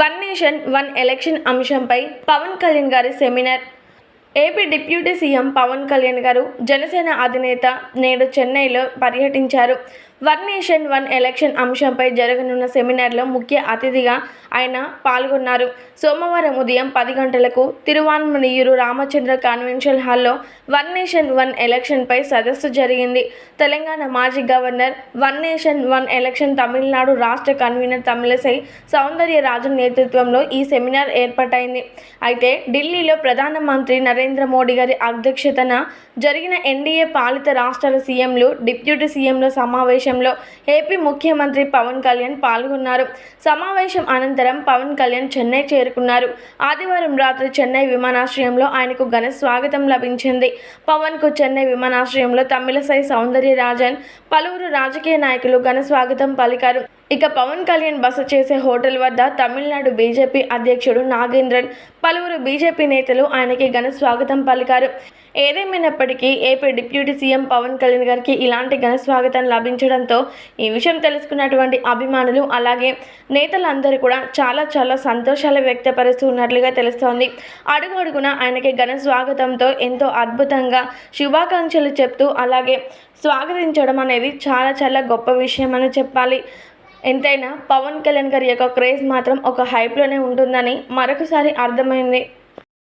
One nation one election అంశంపై పవన్ కళ్యాణ్ గారి seminar. AP deputy CM Pawan Kalyan గారు జనసేన అధినేత నేడు చెన్నైలో పర్యటించారు. వన్ నేషన్ వన్ ఎలక్షన్ అంశంపై జరగనున్న సెమినార్లో ముఖ్య అతిథిగా ఆయన పాల్గొన్నారు. సోమవారం ఉదయం పది గంటలకు తిరువాన్మనియూరు రామచంద్ర కన్వెన్షన్ హాల్లో వన్ నేషన్ వన్ ఎలక్షన్పై సదస్సు జరిగింది. తెలంగాణ మాజీ governor one nation one election Tamil Nadu రాష్ట్ర కన్వీనర్ తమిళసై సౌందర్య రాజన్ నేతృత్వంలో ఈ సెమినార్ ఏర్పాటైంది. అయితే ఢిల్లీలో ప్రధానమంత్రి నరేంద్ర మోడీ గారి అధ్యక్షతన జరిగిన ఎన్డీఏ పాలిత రాష్ట్రాల సీఎంలు డిప్యూటీ సీఎంల సమావేశంలో ఏపీ ముఖ్యమంత్రి పవన్ కళ్యాణ్ పాల్గొన్నారు. సమావేశం అనంతరం పవన్ కళ్యాణ్ చెన్నై చేరుకున్నారు. ఆదివారం రాత్రి చెన్నై విమానాశ్రయంలో ఆయనకు ఘన స్వాగతం లభించింది. పవన్కు చెన్నై విమానాశ్రయంలో తమిళసై సౌందర్య రాజన్ పలువురు రాజకీయ నాయకులు ఘన స్వాగతం పలికారు. ఇక పవన్ కళ్యాణ్ బస చేసే హోటల్ వద్ద తమిళనాడు బీజేపీ అధ్యక్షుడు నాగేంద్రన్ పలువురు బీజేపీ నేతలు ఆయనకి ఘన స్వాగతం పలికారు. ఏదేమైనప్పటికీ AP deputy CM Pawan Kalyan గారికి ఇలాంటి ఘన స్వాగతం లభించడం ఉండడంతో ఈ విషయం తెలుసుకున్నటువంటి అభిమానులు అలాగే నేతలందరూ కూడా చాలా చాలా సంతోషాలు వ్యక్తపరుస్తున్నట్లుగా తెలుస్తోంది. అడుగు అడుగున ఆయనకి ఘన స్వాగతంతో ఎంతో అద్భుతంగా శుభాకాంక్షలు చెప్తూ అలాగే స్వాగతించడం అనేది చాలా చాలా గొప్ప విషయం అని చెప్పాలి. ఎంతైనా పవన్ కళ్యాణ్ గారి యొక్క క్రేజ్ మాత్రం ఒక హైప్లోనే ఉంటుందని మరొకసారి అర్థమైంది.